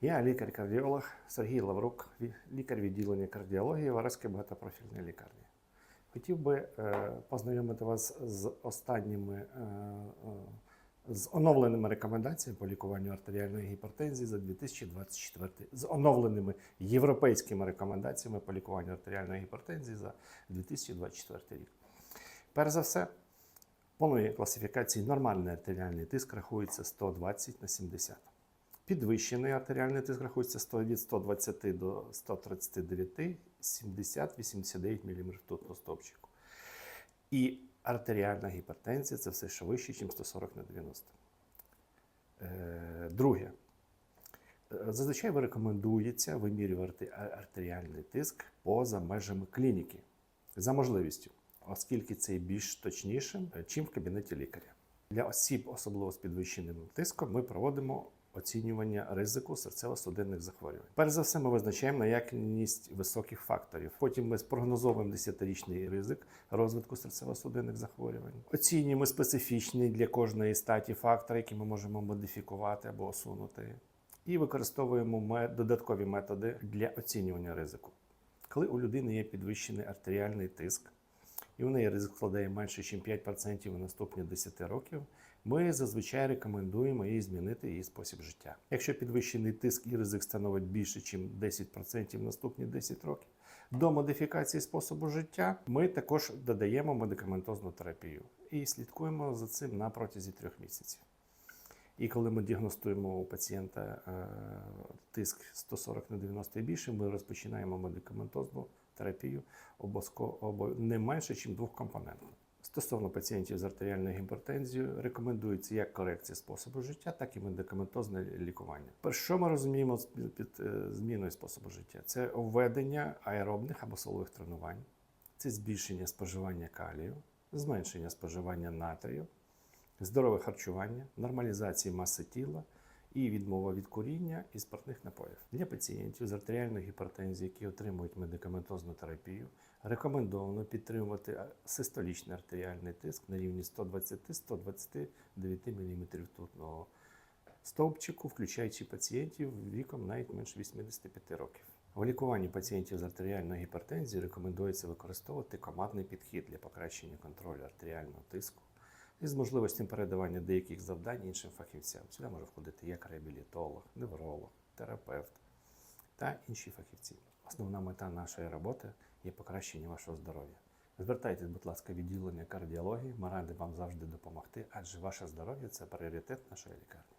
Я лікар-кардіолог Сергій Лаврук, лікар відділення кардіології Вареської багатопрофільної лікарні. Хотів би е, познайомити вас з останніми е, е, з оновленими рекомендаціями по лікуванню артеріальної гіпертензії за 2024, з оновленими європейськими рекомендаціями по лікуванню артеріальної гіпертензії за 2024 рік. Перш за все, повної класифікації нормальний артеріальний тиск рахується 120 на 70. Підвищений артеріальний тиск рахується від 120 до 139, 70-89 мм ртутного стовпчику. І артеріальна гіпертензія це все, що вище, ніж 140 на 90. Е, Друге. Е, Зазвичай рекомендується вимірювати артеріальний тиск поза межами клініки за можливістю, оскільки це є більш точнішим, е, чим в кабінеті лікаря. Для осіб, особливо з підвищеним тиском, ми проводимо оцінювання ризику серцево-судинних захворювань. Перш за все, ми визначаємо наявність високих факторів. Потім ми спрогнозовуємо 10-річний ризик розвитку серцево-судинних захворювань. Оцінюємо специфічний для кожної статі фактор, який ми можемо модифікувати або усунути. І використовуємо додаткові методи для оцінювання ризику. Коли у людини є підвищений артеріальний тиск, і у неї ризик складає менше, ніж 5% у наступні 10 років, ми зазвичай рекомендуємо їй змінити її спосіб життя. Якщо підвищений тиск і ризик становить більше, ніж 10% в наступні 10 років, до модифікації способу життя ми також додаємо медикаментозну терапію і слідкуємо за цим на протязі трьох місяців. І коли ми діагностуємо у пацієнта е, тиск 140 на 90 і більше, ми розпочинаємо медикаментозну терапію обов'язково обо- не менше, ніж двохкомпонентну. Стосовно пацієнтів з артеріальною гіпертензією, рекомендується як корекція способу життя, так і медикаментозне лікування. Що ми розуміємо під е, зміною способу життя? Це введення аеробних або силових тренувань, це збільшення споживання калію, зменшення споживання натрію, здорове харчування, нормалізація маси тіла і відмова від куріння і спиртних напоїв. Для пацієнтів з артеріальною гіпертензією, які отримують медикаментозну терапію, рекомендовано підтримувати систолічний артеріальний тиск на рівні 120-129 мм ртутного стовпчику, включаючи пацієнтів віком навіть менше 85 років. В лікуванні пацієнтів з артеріальною гіпертензією рекомендується використовувати командний підхід для покращення контролю артеріального тиску із можливістю передавання деяких завдань іншим фахівцям. Сюди може входити як реабілітолог, невролог, терапевт та інші фахівці. Основна мета нашої роботи є покращення вашого здоров'я. Звертайтесь, будь ласка, в відділення кардіології. Ми раді вам завжди допомогти, адже ваше здоров'я це пріоритет нашої лікарні.